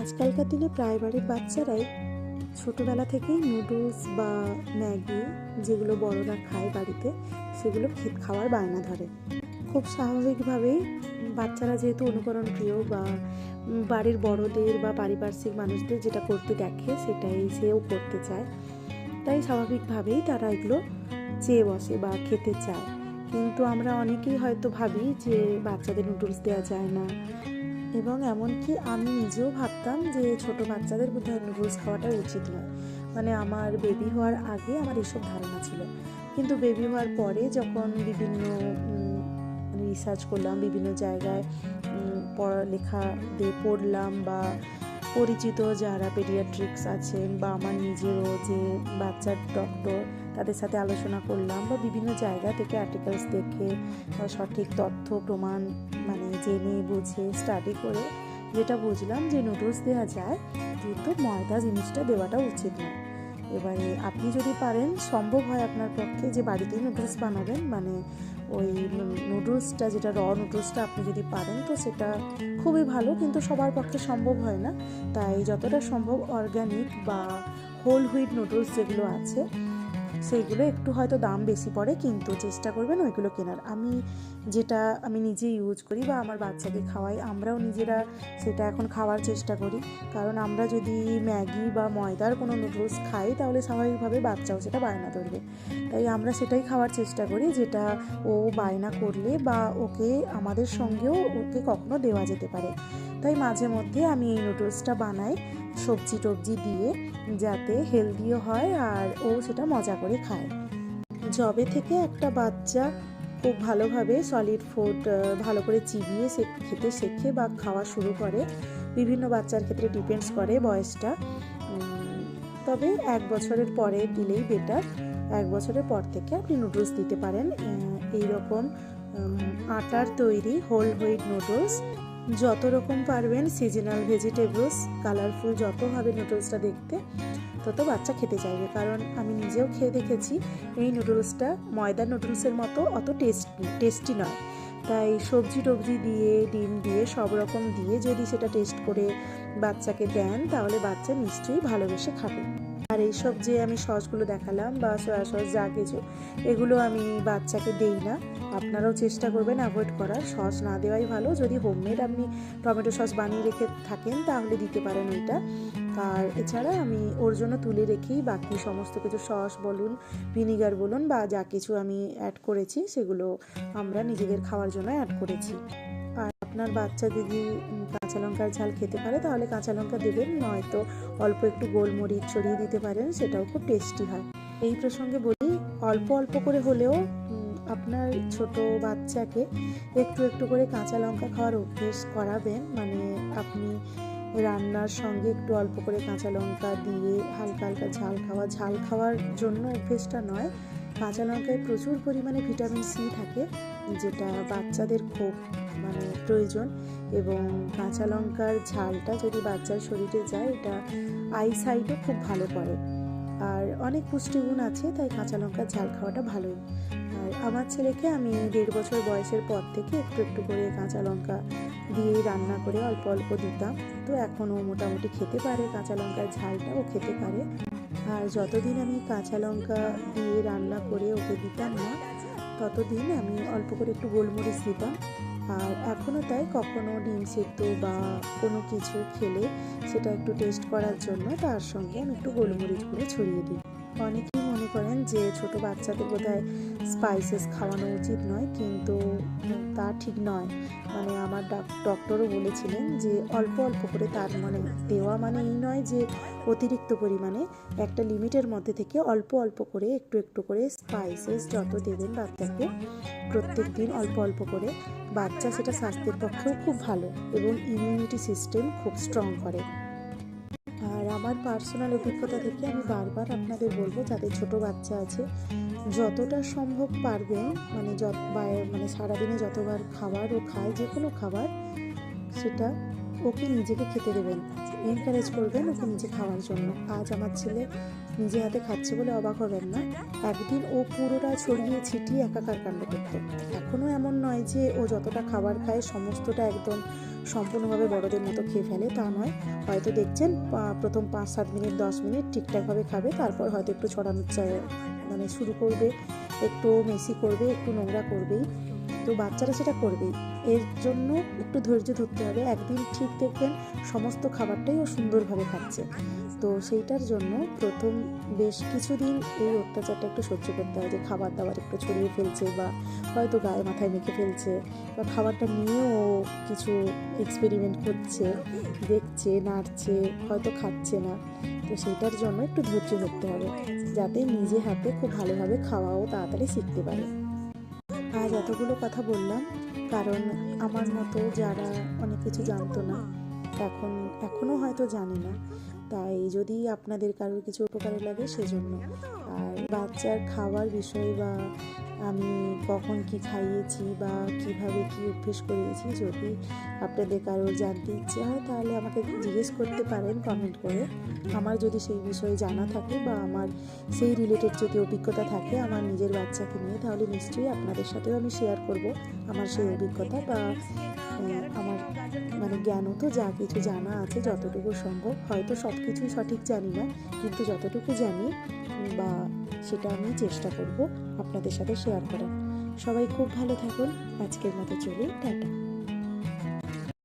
আজকালকার দিনে প্রায় বাড়ির বাচ্চারাই ছোটোবেলা থেকেই নুডলস বা ম্যাগি যেগুলো বড়রা খায় বাড়িতে, সেগুলো খেত খাওয়ার বায়না ধরে। খুব স্বাভাবিকভাবেই বাচ্চারা যেহেতু অনুকরণ প্রিয় বা বাড়ির বড়দের বা পারিপার্শ্বিক মানুষদের যেটা করতে দেখে, সেটাই সেও করতে চায়। তাই স্বাভাবিকভাবেই তারা এগুলো চেয়ে বসে বা খেতে চায়। কিন্তু আমরা অনেকেই হয়তো ভাবি যে বাচ্চাদের নুডলস দেওয়া যায় না। এবং এমনকি আমি নিজেও ভাবতাম যে ছোট বাচ্চাদের বোধহয় নুডলস খাওয়াটা উচিত নয়। মানে আমার বেবি হওয়ার আগে আমার এসব ধারণা ছিল। কিন্তু বেবি হওয়ার পরে যখন বিভিন্ন রিসার্চ করলাম, বিভিন্ন জায়গায় পড়া পড়ালেখা দিয়ে পড়লাম বা পরিচিত যারা পেডিয়াট্রিক্স আছেন বা আমার নিজেরও যে বাচ্চার ডক্টর তাদের সাথে আলোচনা করলাম বা বিভিন্ন জায়গা থেকে আর্টিকেলস দেখে সঠিক তথ্য, প্রমাণ মানে জেনে, বুঝে স্টাডি করে যেটা বুঝলাম যে নুডলস দেওয়া যায়, কিন্তু ময়দা জিনিসটা দেওয়াটা উচিত নয় এবারে আপনি যদি পারেন, সম্ভব হয় আপনার পক্ষে যে বাড়িতেই নুডলস বানাবেন মানে ওই নুডলসটা যেটা র নুডলসটা আপনি যদি পারেন, তো সেটা খুবই ভালো। কিন্তু সবার পক্ষে সম্ভব হয় না। তাই যতটা সম্ভব অর্গ্যানিক বা হোল হুইট নুডলস যেগুলো আছে সেইগুলো একটু হয়তো দাম বেশি পড়ে, কিন্তু চেষ্টা করবেন ওইগুলো কেনার। আমি যেটা আমি নিজে ইউজ করি বা আমার বাচ্চাকে খাওয়াই, আমরাও নিজেরা সেটা এখন খাওয়ার চেষ্টা করি। কারণ আমরা যদি ম্যাগি বা ময়দার কোনো নুডলস খাই, তাহলে স্বাভাবিকভাবে বাচ্চাও সেটা বায়না ধরবে। তাই আমরা সেটাই খাওয়ার চেষ্টা করি, যেটা ও বায়না করলে বা ওকে, আমাদের সঙ্গেও ওকে কখনো দেওয়া যেতে পারে। তাই মাঝে মধ্যে আমি এই নুডলসটা বানাই। সবজি টবজি দিয়ে যাতে হেলদিও হয় আর ও সেটা মজা করে খায়। জবে থেকে একটা বাচ্চা খুব ভালোভাবে সলিড ফুড ভালো করে চিবিয়ে সে খেতে শেখে বা খাওয়া শুরু করে। বিভিন্ন বাচ্চার ক্ষেত্রে ডিপেন্ডস করে বয়সটা। তবে এক বছরের পরে দিলেই বেটার এক বছরের পর থেকে আপনি নুডলস দিতে পারেন। এই রকম আটার তৈরি হোল হুইট নুডলস যত রকম পারবেন সিজনাল ভেজিটেবলস কালারফুল যত হবে নুডলসটা দেখতে, তত বাচ্চা খেতে চাইবে। কারণ আমি নিজেও খেয়ে দেখেছি, এই নুডলসটা ময়দা নুডলসের মতো অত টেস্ট টেস্টি নয়। তাই সবজি টবজি দিয়ে, ডিম দিয়ে, সব রকম দিয়ে যদি সেটা টেস্ট করে বাচ্চাকে দেন, তাহলে বাচ্চা নিশ্চয়ই ভালোবেসে খাবে। আর এইসব যে আমি সসগুলো দেখালাম বা সয়া সস যা কিছু, এগুলো আমি বাচ্চাকে দেই না। আপনারাও চেষ্টা করবেন অ্যাভয়েড করার। সস না দেওয়াই ভালো। যদি হোমমেড আপনি টমেটো সস বানিয়ে রেখে থাকেন, তাহলে দিতে পারেন ওইটা। আর এছাড়া আমি ওর জন্য তুলে রেখেই বাকি সমস্ত কিছু সস বলুন ভিনিগার বলুন বা যা কিছু আমি অ্যাড করেছি, সেগুলো আমরা নিজেদের খাওয়ার জন্য অ্যাড করেছি। আর আপনার বাচ্চা যদি কাঁচা লঙ্কার ঝাল খেতে পারে, তাহলে কাঁচা লঙ্কা দেবেন, নয়তো অল্প একটু গোলমরিচ ছড়িয়ে দিতে পারেন, সেটাও খুব টেস্টি হয়। এই প্রসঙ্গে বলি, অল্প অল্প করে হলেও আপনার ছোট বাচ্চাকে একটু একটু করে কাঁচা লঙ্কা খাওয়ার অভ্যেস করাবেন। মানে আপনি রান্নার সঙ্গে একটু অল্প করে কাঁচা লঙ্কা দিয়ে হালকা হালকা ঝাল খাওয়া। ঝাল খাওয়ার জন্য অভ্যেসটা নয়, কাঁচা লঙ্কায় প্রচুর পরিমাণে ভিটামিন সি থাকে, যেটা বাচ্চাদের খুব মানে প্রয়োজন। এবং কাঁচা লঙ্কার ঝালটা যদি বাচ্চার শরীরে যায়, এটা আই সাইডও খুব ভালো করে। আর অনেক পুষ্টিগুণ আছে, তাই কাঁচা লঙ্কার ঝাল খাওয়াটা ভালোই। আমার ছেলেকে আমি দেড় বছর বয়সের পর থেকে একটু একটু করে কাঁচা লঙ্কা দিয়ে রান্না করে অল্প অল্প দিতাম। তো এখনও মোটামুটি খেতে পারে কাঁচা লঙ্কার ঝালটাও খেতে পারে। আর যতদিন আমি কাঁচা লঙ্কা দিয়ে রান্না করে ওকে দিতাম না, ততদিন আমি অল্প করে একটু গোলমরিচ দিতাম। আর এখনও তাই কখনো ডিম সেদ্ধ বা কোনো কিছু খেলে সেটা একটু টেস্ট করার জন্য তার সঙ্গে আমি একটু গোলমরিচ করে ছড়িয়ে দিই। অনেকেই মনে করেন যে ছোট বাচ্চাদের বোধহয় স্পাইসেস খাওয়ানো উচিত নয়, কিন্তু তা ঠিক নয়। মানে আমার ডাক- ডক্টরও বলেছিলেন যে অল্প অল্প করে তার মানে দেওয়া মানে এই নয় যে অতিরিক্ত পরিমাণে, একটা লিমিটের মধ্যে থেকে অল্প অল্প করে একটু একটু করে স্পাইসেস যত দেবেন বাচ্চাকে, প্রত্যেক দিন অল্প অল্প করে। বাচ্চা সেটা স্বাস্থ্যের পক্ষেও খুব ভালো এবং ইমিউনিটি সিস্টেম খুব স্ট্রং করে। আমার পার্সোনাল অভিজ্ঞতা থেকে আমি বারবার আপনাদের বলব, যাদের ছোট বাচ্চা আছে, যতটা সম্ভব পারবেন মানে যত মানে সারাদিনে যতবার খাবার ও খায় যে কোনো খাবার, সেটা ওকে নিজেকে খেতে দেবেন। এনকারেজ করবেন ওকে নিজে খাওয়ার জন্য। আজ আমার ছেলে নিজে হাতে খাচ্ছে বলে অবাক হবেন না। একদিন ও পুরোটা ছড়িয়ে ছিটিয়ে একাকার কাণ্ড করতো। এখনও এমন নয় যে ও যতটা খাবার খায়, সমস্তটা একদম সম্পূর্ণভাবে বড়দের মতো খেয়ে ফেলে, তা নয়। হয়তো দেখছেন প্রথম পাঁচ, সাত মিনিট, দশ মিনিট ঠিকঠাকভাবে খাবে, তারপর হয়তো একটু ছড়ানোর মানে শুরু করবে, একটু মেসি করবে, একটু নোংরা করবেই। তো বাচ্চারা সেটা করবেই এর জন্য একটু ধৈর্য ধরতে হবে। একদিন ঠিক দেখবেন সমস্ত খাবারটাই ও সুন্দরভাবে খাচ্ছে। তো সেইটার জন্য প্রথম বেশ কিছুদিন এই অত্যাচারটা একটু সহ্য করতে হয় যে খাবার দাবার একটু ছড়িয়ে ফেলছে বা হয়তো গায়ে মাথায় মেখে ফেলছে বা খাবারটা নিয়েও কিছু এক্সপেরিমেন্ট করছে, দেখছে, নাড়ছে, হয়তো খাচ্ছে না। তো সেটার জন্য একটু ধৈর্য ধরতে হবে। যাতে নিজে হাতে খুব ভালোভাবে খাওয়াও তাড়াতাড়ি শিখতে পারে। আজ এতগুলো কথা বললাম, কারণ আমার মতো যারা অনেক কিছু জানতো না, এখন এখনও হয়তো জানে না। তাই যদি আপনাদের কারোর কিছু উপকারে লাগে, সেজন্য। আর বাচ্চার খাওয়ার বিষয় বা আমি কখন কি খাইয়েছি বা কীভাবে কি অভ্যেস করিয়েছি যদি আপনাদের কারোর জানতে ইচ্ছে হয় তাহলে আমাকে জিজ্ঞেস করতে পারেন কমেন্ট করে। আমার যদি সেই বিষয়ে জানা থাকে বা আমার সেই রিলেটেড যদি অভিজ্ঞতা থাকে আমার নিজের বাচ্চাকে নিয়ে তাহলে নিশ্চয়ই আপনাদের সাথেও আমি শেয়ার করব আমার সেই অভিজ্ঞতা বা আমার মানে জ্ঞানও তো যা কিছু জানা আছে যতটুকু সম্ভব। হয়তো সব কিছুই সঠিক জানি না কিন্তু যতটুকু জানি উম, বা সেটা আমি চেষ্টা করব আপনাদের সাথে শেয়ার করার। সবাই খুব ভালো থাকুন। আজকের মতো চলি, টাটা।